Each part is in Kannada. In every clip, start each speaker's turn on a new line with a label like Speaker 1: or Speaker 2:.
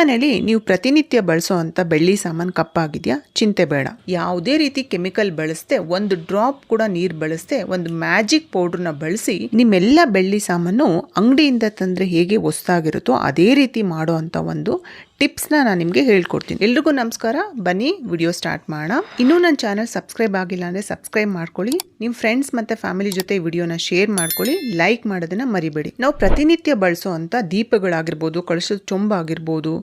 Speaker 1: ಮನೇಲಿ ನೀವು ಪ್ರತಿನಿತ್ಯ ಬಳಸೋ ಬೆಳ್ಳಿ ಸಾಮಾನು ಕಪ್ಪಾಗಿದೆಯಾ? ಚಿಂತೆ ಬೇಡ. ಯಾವುದೇ ರೀತಿ ಕೆಮಿಕಲ್ ಬಳಸದೆ, ಒಂದು ಡ್ರಾಪ್ ಕೂಡ ನೀರು ಬಳಸದೆ, ಒಂದು ಮ್ಯಾಜಿಕ್ ಪೌಡ್ರನ್ನ ಬಳಸಿ ನಿಮ್ಮೆಲ್ಲ ಬೆಳ್ಳಿ ಸಾಮಾನು ಅಂಗಡಿಯಿಂದ ತಂದರೆ ಹೇಗೆ ಹೊಸ್ತಾಗಿರುತ್ತೋ ಅದೇ ರೀತಿ ಮಾಡೋ ಒಂದು ಟಿಪ್ಸ್ನ ನಾನು ನಿಮಗೆ ಹೇಳ್ಕೊಡ್ತೀನಿ. ಎಲ್ರಿಗೂ ನಮಸ್ಕಾರ. ಬನ್ನಿ, ವಿಡಿಯೋ ಸ್ಟಾರ್ಟ್ ಮಾಡೋಣ. ಇನ್ನೂ ನನ್ನ ಚಾನಲ್ ಸಬ್ಸ್ಕ್ರೈಬ್ ಆಗಿಲ್ಲ ಅಂದರೆ ಸಬ್ಸ್ಕ್ರೈಬ್ ಮಾಡ್ಕೊಳ್ಳಿ. ನಿಮ್ಮ ಫ್ರೆಂಡ್ಸ್ ಮತ್ತು ಫ್ಯಾಮಿಲಿ ಜೊತೆ ವಿಡಿಯೋನ ಶೇರ್ ಮಾಡ್ಕೊಳ್ಳಿ. ಲೈಕ್ ಮಾಡೋದನ್ನು ಮರಿಬೇಡಿ. ನಾವು ಪ್ರತಿನಿತ್ಯ ಬಳಸೋ ಅಂಥ ದೀಪಗಳಾಗಿರ್ಬೋದು ಕಳಸದ ಚೊಂಬ ಆಗಿರ್ಬೋದು,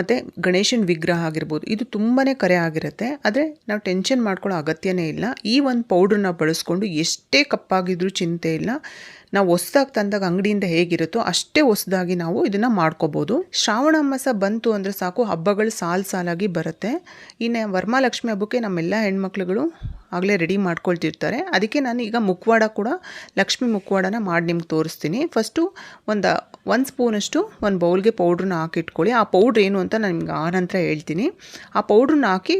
Speaker 1: ಮತ್ತು ಗಣೇಶನ ವಿಗ್ರಹ ಆಗಿರ್ಬೋದು, ಇದು ತುಂಬಾ ಕರೆ ಆಗಿರುತ್ತೆ. ಆದರೆ ನಾವು ಟೆನ್ಷನ್ ಮಾಡ್ಕೊಳ್ಳೋ ಅಗತ್ಯನೇ ಇಲ್ಲ. ಈ ಒಂದು ಪೌಡ್ರನ್ನ ಬಳಸ್ಕೊಂಡು ಎಷ್ಟೇ ಕಪ್ಪಾಗಿದ್ರೂ ಚಿಂತೆ ಇಲ್ಲ. ನಾವು ಹೊಸದಾಗಿ ತಂದಾಗ ಅಂಗಡಿಯಿಂದ ಹೇಗಿರುತ್ತೋ ಅಷ್ಟೇ ಹೊಸದಾಗಿ ನಾವು ಇದನ್ನು ಮಾಡ್ಕೋಬೋದು. ಶ್ರಾವಣ ಮಾಸ ಬಂತು ಅಂದರೆ ಸಾಕು ಹಬ್ಬಗಳು ಸಾಲು ಸಾಲಾಗಿ ಬರುತ್ತೆ. ಇನ್ನು ವರ್ಮಾಲಕ್ಷ್ಮಿ ಹಬ್ಬಕ್ಕೆ ನಮ್ಮೆಲ್ಲ ಹೆಣ್ಮಕ್ಳುಗಳು ಆಗಲೇ ರೆಡಿ ಮಾಡ್ಕೊಳ್ತಿರ್ತಾರೆ. ಅದಕ್ಕೆ ನಾನು ಈಗ ಮುಖವಾಡ ಕೂಡ, ಲಕ್ಷ್ಮಿ ಮುಖವಾಡನ ಮಾಡಿ ನಿಮ್ಗೆ ತೋರಿಸ್ತೀನಿ. ಫಸ್ಟು ಒಂದು ಒಂದು ಸ್ಪೂನಷ್ಟು ಒಂದು ಬೌಲ್ಗೆ ಪೌಡ್ರನ್ನ ಹಾಕಿಟ್ಕೊಳ್ಳಿ. ಆ ಪೌಡ್ರ್ ಏನು ಅಂತ ನಾನು ನಿಮ್ಗೆ ಆನಂತರ ಹೇಳ್ತೀನಿ. ಆ ಪೌಡ್ರನ್ನ ಹಾಕಿ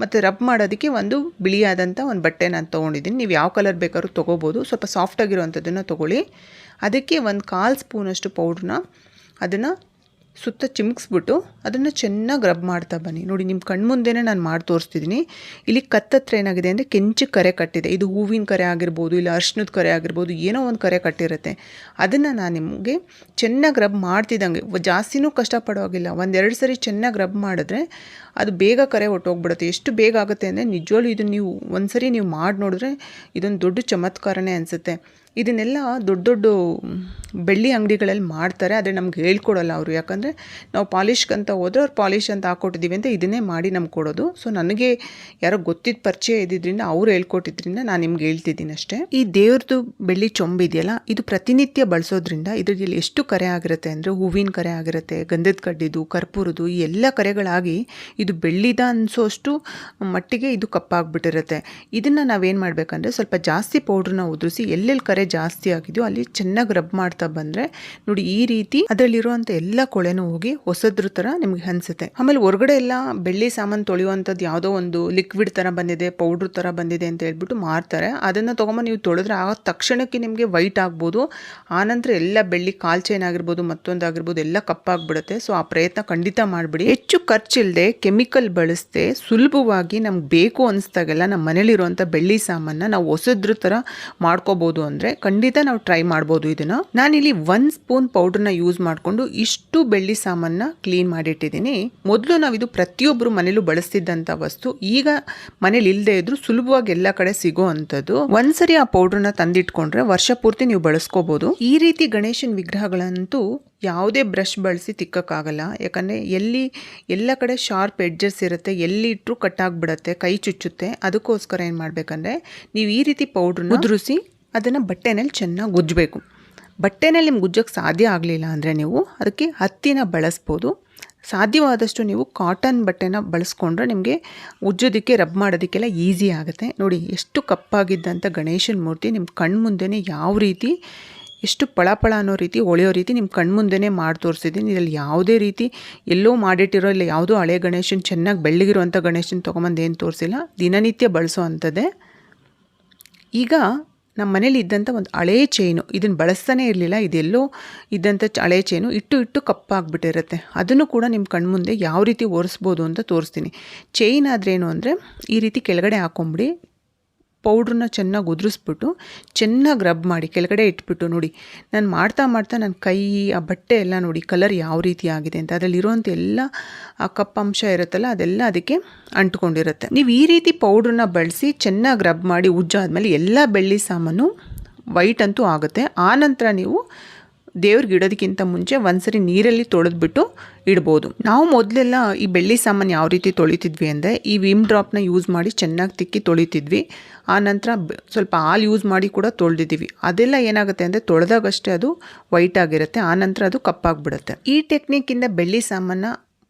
Speaker 1: ಮತ್ತು ರಬ್ ಮಾಡೋದಕ್ಕೆ ಒಂದು ಬಿಳಿಯಾದಂಥ ಒಂದು ಬಟ್ಟೆ ನಾನು ತೊಗೊಂಡಿದ್ದೀನಿ. ನೀವು ಯಾವ ಕಲರ್ ಬೇಕಾದ್ರೂ ತೊಗೋಬೋದು. ಸ್ವಲ್ಪ ಸಾಫ್ಟಾಗಿರುವಂಥದ್ದನ್ನು ತೊಗೊಳ್ಳಿ. ಅದಕ್ಕೆ ಒಂದು ಕಾಲು ಸ್ಪೂನಷ್ಟು ಪೌಡ್ರನ್ನ ಅದನ್ನು ಸುತ್ತ ಚಿಮುಕ್ಸ್ಬಿಟ್ಟು ಅದನ್ನು ಚೆನ್ನಾಗಿ ರಬ್ ಮಾಡ್ತಾ ಬನ್ನಿ. ನೋಡಿ ನಿಮ್ಮ ಕಣ್ಮುಂದೆನೇ ನಾನು ಮಾಡಿ ತೋರಿಸ್ತಿದ್ದೀನಿ ಇಲ್ಲಿ ಕತ್ತತ್ರ ಏನಾಗಿದೆ ಅಂದರೆ ಕೆಂಚು ಕರೆ ಕಟ್ಟಿದೆ. ಇದು ಹೂವಿನ ಕರೆ ಆಗಿರ್ಬೋದು, ಇಲ್ಲ ಅರ್ಶಿನದ ಕರೆ ಆಗಿರ್ಬೋದು, ಏನೋ ಒಂದು ಕರೆ ಕಟ್ಟಿರುತ್ತೆ. ಅದನ್ನು ನಾನು ನಿಮಗೆ ಚೆನ್ನಾಗಿ ರಬ್ ಮಾಡ್ತಿದ್ದಂಗೆ. ಜಾಸ್ತಿನೂ ಕಷ್ಟಪಡೋವಾಗಿಲ್ಲ ಒಂದೆರಡು ಸರಿ ಚೆನ್ನಾಗಿ ರಬ್ ಮಾಡಿದ್ರೆ ಅದು ಬೇಗ ಕರೆ ಹೊಟ್ಟೋಗ್ಬಿಡುತ್ತೆ ಎಷ್ಟು ಬೇಗ ಆಗುತ್ತೆ ಅಂದರೆ ನಿಜವಾಗ್ಲೂ ಇದನ್ನು ನೀವು ಒಂದು ಸರಿ ನೀವು ಮಾಡಿ ನೋಡಿದ್ರೆ ಇದೊಂದು ದೊಡ್ಡ ಚಮತ್ಕಾರನೇ ಅನಿಸುತ್ತೆ. ಇದನ್ನೆಲ್ಲ ದೊಡ್ಡ ದೊಡ್ಡ ಬೆಳ್ಳಿ ಅಂಗಡಿಗಳಲ್ಲಿ ಮಾಡ್ತಾರೆ, ಆದರೆ ನಮ್ಗೆ ಹೇಳ್ಕೊಡೋಲ್ಲ ಅವರು. ಯಾಕಂದರೆ ನಾವು ಪಾಲಿಷ್ಗಂತ ಹೋದ್ರೆ ಅವ್ರು ಪಾಲಿಷ್ ಅಂತ ಹಾಕ್ಕೊಟ್ಟಿದ್ದೀವಿ ಅಂತ ಇದನ್ನೇ ಮಾಡಿ ನಮ್ಗೆ ಕೊಡೋದು. ಸೊ ನನಗೆ ಯಾರೋ ಗೊತ್ತಿದ್ದ ಪರಿಚಯ ಇದ್ದಿದ್ದರಿಂದ ಅವ್ರು ಹೇಳ್ಕೊಟ್ಟಿದ್ರಿಂದ ನಾನು ನಿಮ್ಗೆ ಹೇಳ್ತಿದ್ದೀನಿ ಅಷ್ಟೇ. ಈ ದೇವ್ರದ್ದು ಬೆಳ್ಳಿ ಚೊಂಬಿದೆಯಲ್ಲ ಇದು ಪ್ರತಿನಿತ್ಯ ಬಳಸೋದ್ರಿಂದ ಇದರಲ್ಲಿ ಎಷ್ಟು ಕರೆ ಆಗಿರುತ್ತೆ ಅಂದರೆ ಹೂವಿನ ಕರೆ ಆಗಿರುತ್ತೆ, ಗಂಧದ ಕಡ್ಡಿದು, ಕರ್ಪೂರದು, ಈ ಎಲ್ಲ ಕರೆಗಳಾಗಿ ಇದು ಬೆಳ್ಳಿದ ಅನಿಸೋಷ್ಟು ಮಟ್ಟಿಗೆ ಇದು ಕಪ್ಪಾಗ್ಬಿಟ್ಟಿರುತ್ತೆ. ಇದನ್ನು ನಾವೇನು ಮಾಡಬೇಕಂದ್ರೆ ಸ್ವಲ್ಪ ಜಾಸ್ತಿ ಪೌಡ್ರನ್ನ ಉದುರಿಸಿ ಎಲ್ಲೆಲ್ಲಿ ಕರೆ ಜಾಸ್ತಿ ಆಗಿದೆಯೋ, ಅಲ್ಲಿ ಚೆನ್ನಾಗಿ ರಬ್ ಮಾಡ್ತಾ ಬಂದರೆ, ನೋಡಿ ಈ ರೀತಿ ಅದರಲ್ಲಿರುವಂಥ ಎಲ್ಲ ಕೊಳೆನೂ ಹೋಗಿ ಹೊಸದ್ರ ಥರ ನಿಮ್ಗೆ ಅನಿಸುತ್ತೆ. ಆಮೇಲೆ ಹೊರಗಡೆ ಎಲ್ಲ ಬೆಳ್ಳಿ ಸಾಮಾನು ತೊಳೆಯುವಂಥದ್ದು ಯಾವುದೋ ಒಂದು ಲಿಕ್ವಿಡ್ ಥರ ಬಂದಿದೆ ಪೌಡ್ರ್ ಥರ ಬಂದಿದೆ ಅಂತ ಹೇಳ್ಬಿಟ್ಟು ಮಾರ್ತಾರೆ. ಅದನ್ನು ತೊಗೊಂಬ ನೀವು ತೊಳೆದ್ರೆ ಆ ತಕ್ಷಣಕ್ಕೆ ನಿಮಗೆ ವೈಟ್ ಆಗ್ಬೋದು. ಆನಂತರ ಎಲ್ಲ ಬೆಳ್ಳಿ ಕಾಲ್ ಚೈನ್ ಆಗಿರ್ಬೋದು, ಮತ್ತೊಂದು ಆಗಿರ್ಬೋದು, ಎಲ್ಲ ಕಪ್ಪಾಗ್ಬಿಡುತ್ತೆ ಸೊ ಆ ಪ್ರಯತ್ನ ಖಂಡಿತ ಮಾಡಿಬಿಡಿ. ಹೆಚ್ಚು ಖರ್ಚಿಲ್ಲದೆ ಕೆಮಿಕಲ್ ಬಳಸದೆ ಸುಲಭವಾಗಿ ನಮ್ಗೆ ಬೇಕು ಅನಿಸ್ದಾಗೆಲ್ಲ ನಮ್ಮ ಮನೇಲಿರುವಂಥ ಬೆಳ್ಳಿ ಸಾಮಾನ ನಾವು ಹೊಸದ್ರ ಥರ ಮಾಡ್ಕೋಬೋದು ಅಂದರೆ ಖಂಡಿತ ನಾವು ಟ್ರೈ ಮಾಡ್ಬೋದು ಇದನ್ನು. ನಾನಿಲ್ಲಿ ಒನ್ ಸ್ಪೂನ್ ಪೌಡ್ರನ್ನ ಯೂಸ್ ಮಾಡಿಕೊಂಡು ಇಷ್ಟು ಬೆಳ್ಳಿ ಸಾಮಾನ ಕ್ಲೀನ್ ಮಾಡಿಟ್ಟಿದ್ದೀನಿ. ಮೊದಲು ನಾವು ಇದು ಪ್ರತಿಯೊಬ್ಬರು ಮನೇಲೂ ಬಳಸ್ತಿದ್ದಂಥ ವಸ್ತು. ಈಗ ಮನೇಲಿ ಇಲ್ಲದೆ ಇದ್ರು ಸುಲಭವಾಗಿ ಎಲ್ಲ ಕಡೆ ಸಿಗೋ ಅಂಥದ್ದು. ಒಂದ್ಸರಿ ಆ ಪೌಡ್ರನ್ನ ತಂದಿಟ್ಕೊಂಡ್ರೆ ವರ್ಷ ಪೂರ್ತಿ ನೀವು ಬಳಸ್ಕೋಬಹುದು ಈ ರೀತಿ ಗಣೇಶನ ವಿಗ್ರಹಗಳಂತೂ ಯಾವುದೇ ಬ್ರಷ್ ಬಳಸಿ ತಿಕ್ಕೋಕ್ಕಾಗಲ್ಲ. ಯಾಕಂದರೆ ಎಲ್ಲಿ ಎಲ್ಲ ಕಡೆ ಶಾರ್ಪ್ ಎಡ್ಜಸ್ ಇರುತ್ತೆ, ಎಲ್ಲಿ ಇಟ್ಟರು ಆಗಿಬಿಡುತ್ತೆ. ಕೈ ಚುಚ್ಚುತ್ತೆ. ಅದಕ್ಕೋಸ್ಕರ ಏನು ಮಾಡಬೇಕಂದ್ರೆ, ನೀವು ಈ ರೀತಿ ಪೌಡ್ರನ್ನ ಉದುರಿಸಿ ಅದನ್ನು ಬಟ್ಟೆನಲ್ಲಿ ಚೆನ್ನಾಗಿ ಉಜ್ಜಬೇಕು ಬಟ್ಟೆನಲ್ಲಿ ನಿಮ್ಗೆ ಉಜ್ಜೋಕ್ಕೆ ಸಾಧ್ಯ ಆಗಲಿಲ್ಲ ಅಂದರೆ ನೀವು ಅದಕ್ಕೆ ಹತ್ತಿನ ಬಳಸ್ಬೋದು. ಸಾಧ್ಯವಾದಷ್ಟು ನೀವು ಕಾಟನ್ ಬಟ್ಟೆನ ಬಳಸ್ಕೊಂಡ್ರೆ ನಿಮಗೆ ಉಜ್ಜೋದಕ್ಕೆ ರಬ್ ಮಾಡೋದಕ್ಕೆಲ್ಲ ಈಸಿ ಆಗುತ್ತೆ. ನೋಡಿ, ಎಷ್ಟು ಕಪ್ಪಾಗಿದ್ದಂಥ ಗಣೇಶನ ಮೂರ್ತಿ ನಿಮ್ಮ ಕಣ್ಮುಂದೆನೇ ಯಾವ ರೀತಿ, ಎಷ್ಟು ಪಳಪಳ ಅನ್ನೋ ರೀತಿ ಒಳೆಯೋ ರೀತಿ ನಿಮ್ಮ ಕಣ್ಮುಂದೆನೇ ಮಾಡಿ ತೋರಿಸಿದ್ದೀನಿ. ಇದರಲ್ಲಿ ಯಾವುದೇ ರೀತಿ ಎಲ್ಲೋ ಮಾಡಿಟ್ಟಿರೋ ಇಲ್ಲ, ಯಾವುದೋ ಹಳೆ ಗಣೇಶನ ಚೆನ್ನಾಗಿ ಬೆಳ್ಳಗಿರುವಂಥ ಗಣೇಶನ ತೊಗೊಂಬಂದು ಏನು ತೋರಿಸಿಲ್ಲ, ದಿನನಿತ್ಯ ಬಳಸೋ ಅಂಥದ್ದೇ. ಈಗ ನಮ್ಮ ಮನೇಲಿ ಇದ್ದಂಥ ಒಂದು ಹಳೇ ಚೈನು ಇದನ್ನು ಬಳಸ್ತಾನೆ ಇರಲಿಲ್ಲ, ಇದೆಲ್ಲೋ ಇದ್ದಂಥ ಹಳೆ ಚೈನು ಇಟ್ಟು ಇಟ್ಟು ಕಪ್ಪಾಗ್ಬಿಟ್ಟಿರುತ್ತೆ ಅದನ್ನು ಕೂಡ ನಿಮ್ಮ ಕಣ್ಮುಂದೆ ಯಾವ ರೀತಿ ಒರೆಸ್ಬೋದು ಅಂತ ತೋರಿಸ್ತೀನಿ. ಚೈನ್ ಆದ್ರೇನು ಅಂದರೆ ಈ ರೀತಿ ಕೆಳಗಡೆ ಹಾಕೊಂಬಿಡಿ ಪೌಡ್ರನ್ನ ಚೆನ್ನಾಗಿ ಉದುರಿಸ್ಬಿಟ್ಟು ಚೆನ್ನಾಗಿ ರಬ್ ಮಾಡಿ ಕೆಳಗಡೆ ಇಟ್ಬಿಟ್ಟು ನೋಡಿ. ನಾನು ಮಾಡ್ತಾ ಮಾಡ್ತಾ ನನ್ನ ಕೈ, ಆ ಬಟ್ಟೆ ಎಲ್ಲ ನೋಡಿ ಕಲರ್ ಯಾವ ರೀತಿ ಆಗಿದೆ ಅಂತ. ಅದರಲ್ಲಿರುವಂಥ ಎಲ್ಲ, ಆ ಕಪ್ಪಂಶ ಇರುತ್ತಲ್ಲ ಅದೆಲ್ಲ ಅದಕ್ಕೆ ಅಂಟ್ಕೊಂಡಿರುತ್ತೆ. ನೀವು ಈ ರೀತಿ ಪೌಡ್ರನ್ನ ಬಳಸಿ ಚೆನ್ನಾಗಿ ರಬ್ ಮಾಡಿ ಉಜ್ಜಾದ್ಮೇಲೆ ಎಲ್ಲ ಬೆಳ್ಳಿ ಸಾಮಾನು ವೈಟ್ ಅಂತೂ ಆಗುತ್ತೆ. ಆನಂತರ ನಂತರ ನೀವು ದೇವ್ರಿಗೆ ಇಡೋದಕ್ಕಿಂತ ಮುಂಚೆ ಒಂದ್ಸರಿ ನೀರಲ್ಲಿ ತೊಳೆದ್ಬಿಟ್ಟು ಇಡ್ಬೋದು. ನಾವು ಮೊದಲೆಲ್ಲ ಈ ಬೆಳ್ಳಿ ಸಾಮಾನು ಯಾವ ರೀತಿ ತೊಳಿತಿದ್ವಿ ಅಂದರೆ ಈ ವಿಮ್ ಡ್ರಾಪ್ನ ಯೂಸ್ ಮಾಡಿ ಚೆನ್ನಾಗಿ ತಿಕ್ಕಿ ತೊಳಿತಿದ್ವಿ. ಆ ನಂತರ ಸ್ವಲ್ಪ ಹಾಲು ಯೂಸ್ ಮಾಡಿ ಕೂಡ ತೊಳೆದಿದ್ದೀವಿ. ಅದೆಲ್ಲ ಏನಾಗುತ್ತೆ ಅಂದರೆ ತೊಳೆದಾಗಷ್ಟೇ ಅದು ವೈಟ್ ಆಗಿರುತ್ತೆ. ಆ ನಂತರ ಅದು ಕಪ್ಪಾಗ್ಬಿಡುತ್ತೆ. ಈ ಟೆಕ್ನಿಕ್ಕಿಂದ ಬೆಳ್ಳಿ ಸಾಮಾನ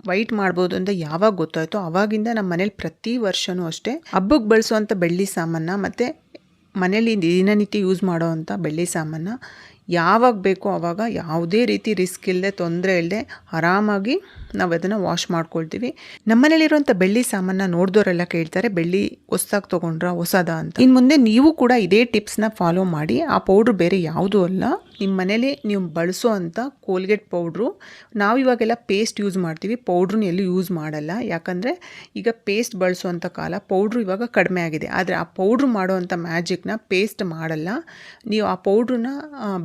Speaker 1: ವೈಟ್ ಮಾಡ್ಬೋದು ಅಂತ ಯಾವಾಗ ಗೊತ್ತಾಯ್ತೋ ಅವಾಗಿಂದ ನಮ್ಮ ಮನೇಲಿ ಪ್ರತಿ ವರ್ಷವೂ ಅಷ್ಟೇ ಹಬ್ಬಕ್ಕೆ ಬಳಸುವಂಥ ಬೆಳ್ಳಿ ಸಾಮಾನ ಮತ್ತು ಮನೇಲಿ ದಿನನಿತ್ಯ ಯೂಸ್ ಮಾಡೋವಂಥ ಬೆಳ್ಳಿ ಸಾಮಾನ ಯಾವಾಗ ಬೇಕೋ ಆವಾಗ ಯಾವುದೇ ರೀತಿ ರಿಸ್ಕ್ ಇಲ್ಲದೆ, ತೊಂದರೆ ಇಲ್ಲದೆ ಆರಾಮಾಗಿ ನಾವು ಅದನ್ನು ವಾಶ್ ಮಾಡ್ಕೊಳ್ತೀವಿ. ನಮ್ಮನೇಲಿರುವಂಥ ಬೆಳ್ಳಿ ಸಾಮಾನ ನೋಡಿದವರೆಲ್ಲ ಕೇಳ್ತಾರೆ, ಬೆಳ್ಳಿ ಹೊಸ್ದಾಗಿ ತೊಗೊಂಡ್ರ ಹೊಸದ ಅಂತ. ಇನ್ನು ಮುಂದೆ ನೀವು ಕೂಡ ಇದೇ ಟಿಪ್ಸ್ನ ಫಾಲೋ ಮಾಡಿ, ಆ ಪೌಡ್ರ್ ಬೇರೆ ಯಾವುದೂ ಅಲ್ಲ. ನಿಮ್ಮ ಮನೇಲಿ ನೀವು ಬಳಸೋ ಅಂಥ ಕೋಲ್ಗೇಟ್ ಪೌಡ್ರು ನಾವು ಇವಾಗೆಲ್ಲ ಪೇಸ್ಟ್ ಯೂಸ್ ಮಾಡ್ತೀವಿ. ಪೌಡ್ರನ್ನ ಎಲ್ಲೂ ಯೂಸ್ ಮಾಡಲ್ಲ. ಯಾಕಂದರೆ ಈಗ ಪೇಸ್ಟ್ ಬಳಸುವಂಥ ಕಾಲ ಪೌಡ್ರು ಇವಾಗ ಕಡಿಮೆ ಆಗಿದೆ. ಆದರೆ ಆ ಪೌಡ್ರು ಮಾಡೋವಂಥ ಮ್ಯಾಜಿಕ್ನ ಪೇಸ್ಟ್ ಮಾಡಲ್ಲ. ನೀವು ಆ ಪೌಡ್ರನ್ನ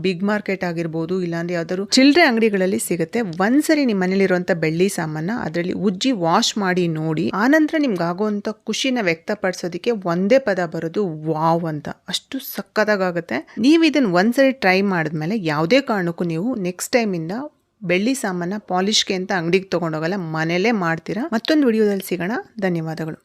Speaker 1: ಬಿಗ್ ಮಾರ್ಕೆಟ್ ಆಗಿರ್ಬೋದು, ಇಲ್ಲಾಂದರೆ ಯಾವ್ದಾದ್ರು ಚಿಲ್ಲರೆ ಅಂಗಡಿಗಳಲ್ಲಿ ಸಿಗುತ್ತೆ. ಒಂದ್ಸರಿ ನಿಮ್ಮ ಮನೇಲಿರುವಂಥ ಬೆಳ್ಳಿ ಸಾಮಾನು ಅದರಲ್ಲಿ ಉಜ್ಜಿ ವಾಶ್ ಮಾಡಿ ನೋಡಿ ಆನಂತರ ನಿಮ್ಗೆ ಆಗೋವಂಥ ಖುಷಿನ ವ್ಯಕ್ತಪಡಿಸೋದಕ್ಕೆ ಒಂದೇ ಪದ ಬರೋದು ವಾವ್ ಅಂತ. ಅಷ್ಟು ಸಕ್ಕತ್ತಾಗುತ್ತೆ ನೀವು ಇದನ್ನು ಒಂದ್ಸರಿ ಟ್ರೈ ಮಾಡಿದ್ಮೇಲೆ ಯಾವುದೇ ಕಾರಣಕ್ಕೂ ನೀವು ನೆಕ್ಸ್ಟ್ ಟೈಮಿಂದ ಬೆಳ್ಳಿ ಸಾಮಾನ ಪಾಲಿಷ್ಗೆ ಅಂತ ಅಂಗಡಿಗೆ ತೊಗೊಂಡೋಗಲ್ಲ, ಮನೇಲೇ ಮಾಡ್ತೀರಾ. ಮತ್ತೊಂದು ವಿಡಿಯೋದಲ್ಲಿ ಸಿಗೋಣ. ಧನ್ಯವಾದಗಳು.